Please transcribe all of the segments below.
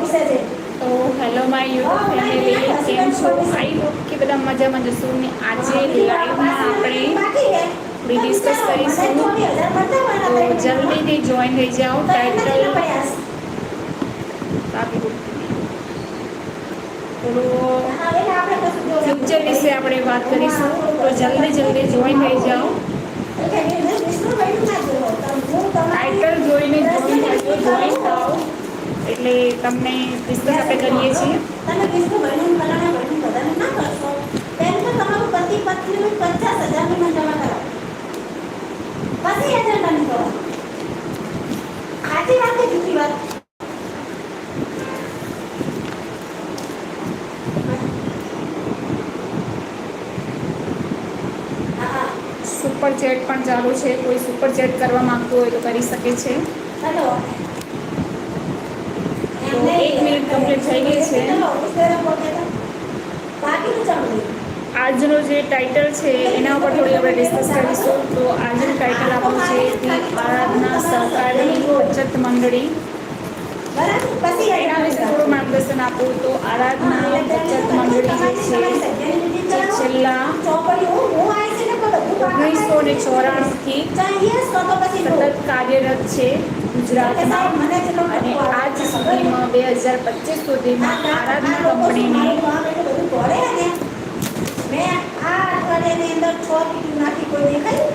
તો hello my YouTube family કેમ છો? આઈ હોપ કે બધા મજામાં જશો ને આજે લાઈવમાં આપણે ડિસ્કસ કરીશું. તો જલ્દીથી જોઈન થઈ જાઓ ટાઇટલ ફ્યુચર વિશે આપણે વાત કરીશું. તો જલ્દી જલ્દી જોઈન થઈ જાઓ. ટાઇટલ જોઈને જોઈન થઈ જોઈન થાઓ. એટલે તમને પુસ્તક આપણે કરીએ છીએ. તમે વિષ્ણુ બહેનું ફલાણા બહેનું બધાને ના કરશો તેમ તો તમારું પતિ પત્નીનું પચાસ હજારની માં જમા કરાવો. પછી એજન્ડાની કરો સાચી વાત કે જૂઠી વાત? સુપર ચેટ પણ ચાલુ છે. કોઈ સુપર ચેટ કરવા માંગતું હોય તો કરી શકે છે. હેલો એક મિનિટ complete થઈ ગઈ. આજનો જે ટાઇટલ છે, એના ઉપર થોડી આપણે ડિસ્કસ કરીશું. તો આજનું ટાઇટલ આપણું છે ધી આરાધના સહકારી બચત મંડળી. એના વિશે થોડું માર્ગદર્શન આપું. તો આરાધના બચત મંડળી જે છે છેલ્લા ઓગણીસો ને ચોરાણુંથી સતત કાર્યરત છે. ગુજરાતમાં. અને આજ સુધીમાં બે હજાર પચીસ સુધીમાં આરાધના કંપનીની મેં આ અઠવાડિયાની અંદર છ ટીકીટ નાખી કોઈ દેખાયું?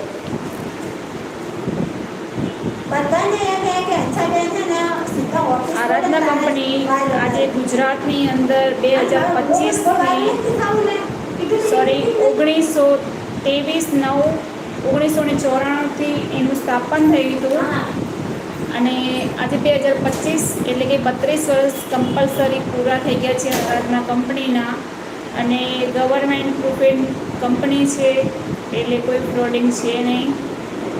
બધાને એમ કહે કે અચ્છા બેન છે ને સીધા ઓફિસ આરાધના કંપની આજે ગુજરાતની અંદર બે હજાર પચીસ સોરી ઓગણીસો ત્રેવીસ નવ ઓગણીસો ને ચોરાણુંથી એનું સ્થાપન થયું હતું. અને આજે બે હજાર પચીસ એટલે કે બત્રીસ વર્ષ કમ્પલસરી પૂરા થઈ ગયા છે આરાધના કંપનીના. અને ગવર્મેન્ટ પ્રૂફેડ કંપની છે, એટલે કોઈ ફ્રોડિંગ છે નહીં.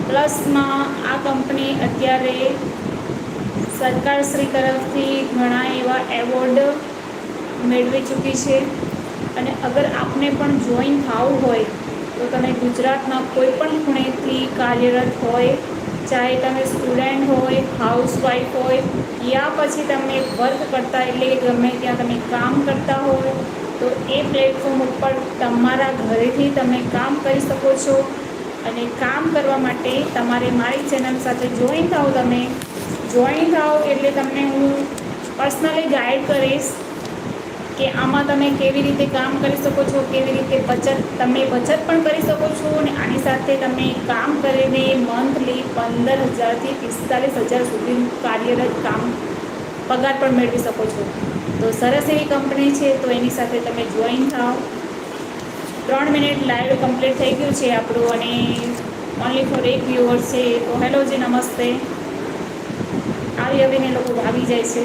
પ્લસમાં આ કંપની અત્યારે સરકારશ્રી તરફથી ઘણા એવા એવોર્ડ મેળવી ચૂકી છે. અને અગર આપને પણ જોઈન થવું હોય, તો તમે ગુજરાતના કોઈ પણ ખૂણેથી કાર્યરત હોય ચાહે તમે સ્ટુડન્ટ હોય હાઉસવાઈફ હોય, યા પછી તમે વર્ક કરતા એટલે કે ગમે ત્યાં તમે કામ કરતા હોય, તો એ પ્લેટફોર્મ ઉપર તમારા ઘરેથી તમે કામ કરી શકો છો. અને કામ કરવા માટે તમારે મારી ચેનલ સાથે જોઈન થાઓ તમે. જોઈન થાઓ એટલે તમને હું પર્સનલી ગાઈડ કરીશ કે આમાં તમે કેવી રીતે કામ કરી શકો છો, કેવી રીતે બચત, તમે બચત પણ કરી શકો છો અને આની સાથે તમે કામ કરીને મંથલી પંદર હજારથી પિસ્તાલીસ હજાર સુધી કાર્યરત કામ પગાર પણ મેળવી શકો છો. તો સરસ એવી કંપની છે, તો એની સાથે તમે જોઈન થાઓ. ત્રણ મિનિટ લાઈવ કમ્પ્લીટ થઈ ગયું છે આપણું અને ઓનલી ફોર એક વ્યુઅર છે, તો હેલો જી, નમસ્તે. આવી આવીને લોકો ભાગી જાય છે.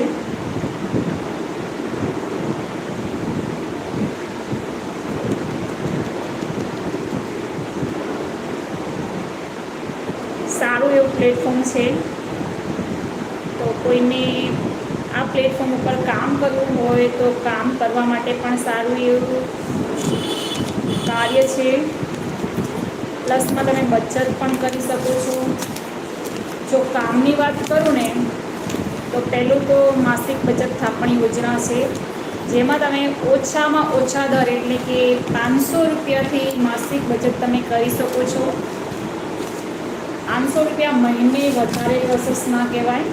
સારું એવું પ્લેટફોર્મ છે. તો કોઈને આ પ્લેટફોર્મ ઉપર કામ કરવું હોય તો કામ કરવા માટે પણ સારું એવું કાર્ય છે. પ્લસમાં તમે બચત પણ કરી શકો છો. જો કામની વાત કરું ને, તો પહેલું તો માસિક બચત થાપણી યોજના છે. જેમાં તમે ઓછામાં ઓછા દર એટલે કે પાંચસો રૂપિયાથી માસિક બચત તમે કરી શકો છો. પાંચસો રૂપિયા મહિને વધારે પ્રોસેસ ના કહેવાય.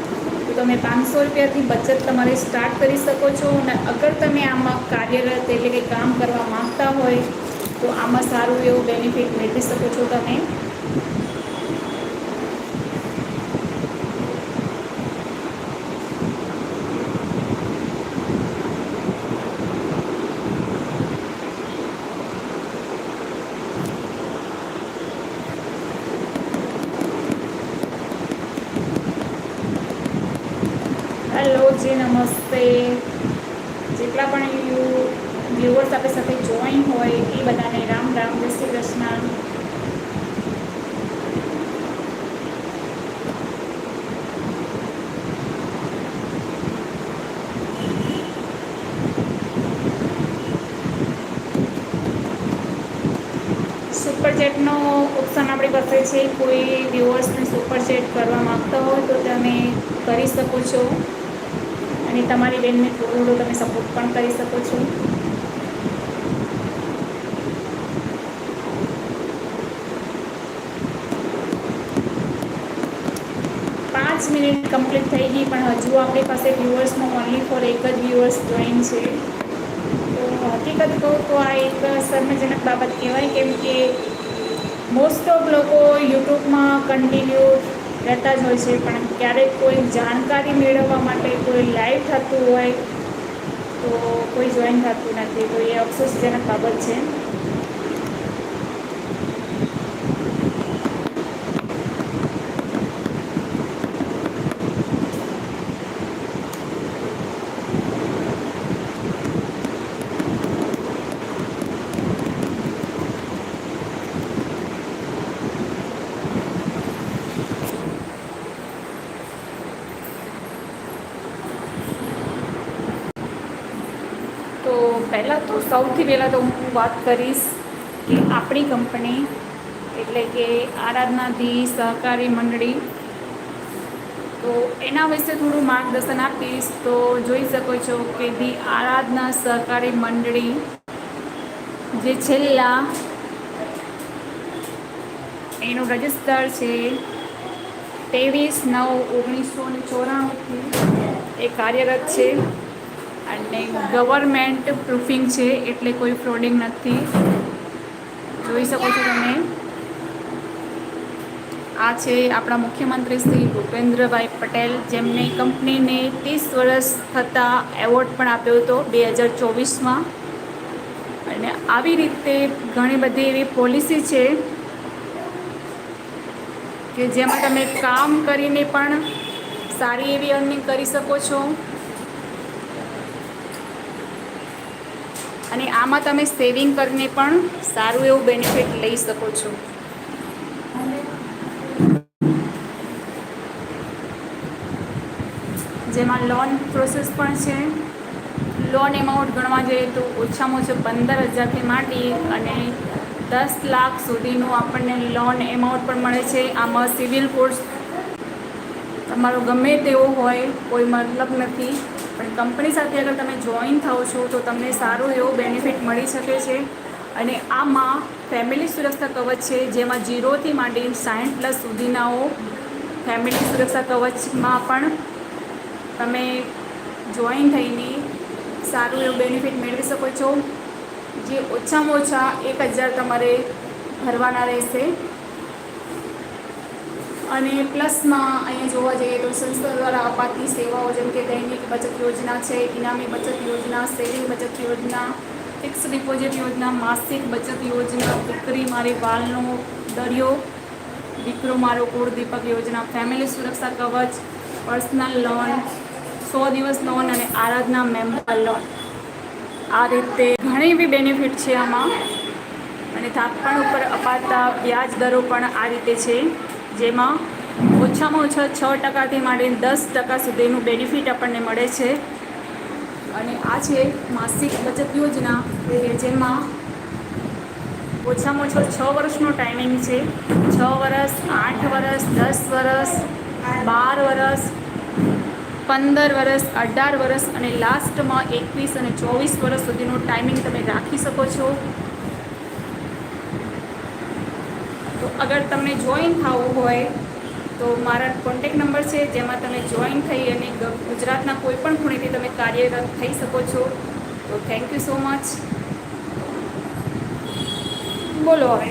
તો તમે પાંચસો રૂપિયાથી બચત તમારે સ્ટાર્ટ કરી શકો છો અને અગર તમે આમાં કાર્યરત એટલે કે કામ કરવા માંગતા હોય, તો આમાં સારું એવું બેનિફિટ મેળવી શકો છો તમે હેલો જી નમસ્તે જેટલા પણ યુ વ્યુઅર્સ આપણી સાથે જોઈન હોય એ બધાને રામ રામ, જય શ્રી કૃષ્ણ. સુપર ચેટનો ઓપ્શન આપણી પાસે છે. કોઈ વ્યુઅર્સને સુપર ચેટ કરવા માગતા હોય તો તમે કરી શકો છો. અને અને તમારી બેનને થોડો થોડો તમે સપોર્ટ પણ કરી શકો છો. પાંચ મિનિટ કમ્પ્લીટ થઈ ગઈ, પણ હજુ આપણી પાસે વ્યુઅર્સમાં ઓનલી ફોર એક જ વ્યુઅર્સ જોઈન છે. તો હકીકત કહું તો આ એક શરમજનક બાબત કહેવાય, કેમ કે મોસ્ટ ઓફ લોકો યુટ્યુબમાં કન્ટિન્યુ રહેતા જ હોય છે, પણ ક્યારેક કોઈ જાણકારી મેળવવા માટે કોઈ લાઈવ થતું હોય, તો કોઈ જોઈન થતું નથી. તો એ અફસોસજનક બાબત છે તો પહેલાં તો સૌથી પહેલાં તો હું વાત કરીશ કે આપણી કંપની એટલે કે આરાધનાધી સહકારી મંડળી. તો એના વિશે થોડું માર્ગદર્શન આપીશ તો જોઈ શકો છો કે ધી આરાધના સહકારી મંડળી જે છેલ્લા એનું રજિસ્ટર છે ત્રેવીસ નવ ઓગણીસો ને ચોરાણુંથી એ કાર્યરત છે. અને ગવર્મેન્ટ પ્રૂફિંગ છે, એટલે કોઈ ફ્રોડિંગ નથી. જોઈ શકો છો તમે. આ છે આપણા મુખ્યમંત્રી શ્રી ભૂપેન્દ્રભાઈ પટેલ, જેમને કંપનીને ત્રીસ વર્ષ થતાં એવોર્ડ પણ આપ્યો હતો બે હજાર ચોવીસમાં. અને આવી રીતે ઘણી બધી એવી પોલિસી છે કે જેમાં તમે કામ કરીને પણ સારી એવી અર્નિંગ કરી શકો છો. અને આમાં તમે સેવિંગ કરીને પણ સારું એવું બેનિફિટ લઈ શકો છો. જેમાં લોન પ્રોસેસ પણ છે. લોન એમાઉન્ટ ગણવા જઈએ તો ઓછામાં ઓછું પંદર હજારથી માંડી અને દસ લાખ સુધીનું આપણને લોન એમાઉન્ટ પણ મળે છે. આમાં સિવિલ કોર્સ તમારો ગમે તેવો હોય, કોઈ મતલબ નથી. પણ કંપની સાથે અગર તમે જોઈન થાઓ છો, તો તમને સારો એવો બેનિફિટ મળી શકે છે. અને આમાં ફેમિલી સુરક્ષા કવચ છે, જેમાં જીરોથી માંડી સાઠ પ્લસ સુધીનાઓ ફેમિલી સુરક્ષા કવચમાં પણ તમે જોઈન થઈને સારું એવું બેનિફિટ મેળવી શકો છો. જે ઓછામાં ઓછા એક હજાર તમારે ભરવાના રહેશે. અને પ્લસમાં અહીંયા જોવા જઈએ તો સંસ્થા દ્વારા અપાતી સેવાઓ જેમ કે દૈનિક બચત યોજના છે, ઇનામી બચત યોજના, સેવિંગ બચત યોજના, ફિક્સ ડિપોઝિટ યોજના, માસિક બચત યોજના દીકરી મારી વાલનો દરિયો, દીકરો મારો કુળ દીપક યોજના, ફેમિલી સુરક્ષા કવચ, પર્સનલ લોન, સો દિવસ લોન અને આરાધના મેમ્બર લોન. આ રીતે ઘણી એવી બેનિફિટ છે આમાં. અને થાપણ ઉપર અપાતા વ્યાજ દરો પણ આ રીતે છે. જેમાં ઓછામાં ઓછા છ ટકાથી માંડીને દસ ટકા સુધીનું બેનિફિટ આપણને મળે છે. અને આ છે માસિક બચત યોજના કે જેમાં ઓછામાં ઓછો છ વર્ષનો ટાઈમિંગ છે. છ વર્ષ, આઠ વર્ષ, દસ વર્ષ, બાર વર્ષ, પંદર વર્ષ, અઢાર વર્ષ અને લાસ્ટમાં એકવીસ અને ચોવીસ વર્ષ સુધીનો ટાઈમિંગ તમે રાખી શકો છો. તો અગર તમને જોઈન થવું હોય, તો મારા કોન્ટેક નંબર છે, જેમાં તમે જોઈન થઈ અને ગુજરાતના કોઈ પણ ખૂણેથી તમે કાર્યરત થઈ શકો છો. તો થેન્ક યુ સો મચ બોલો હવે.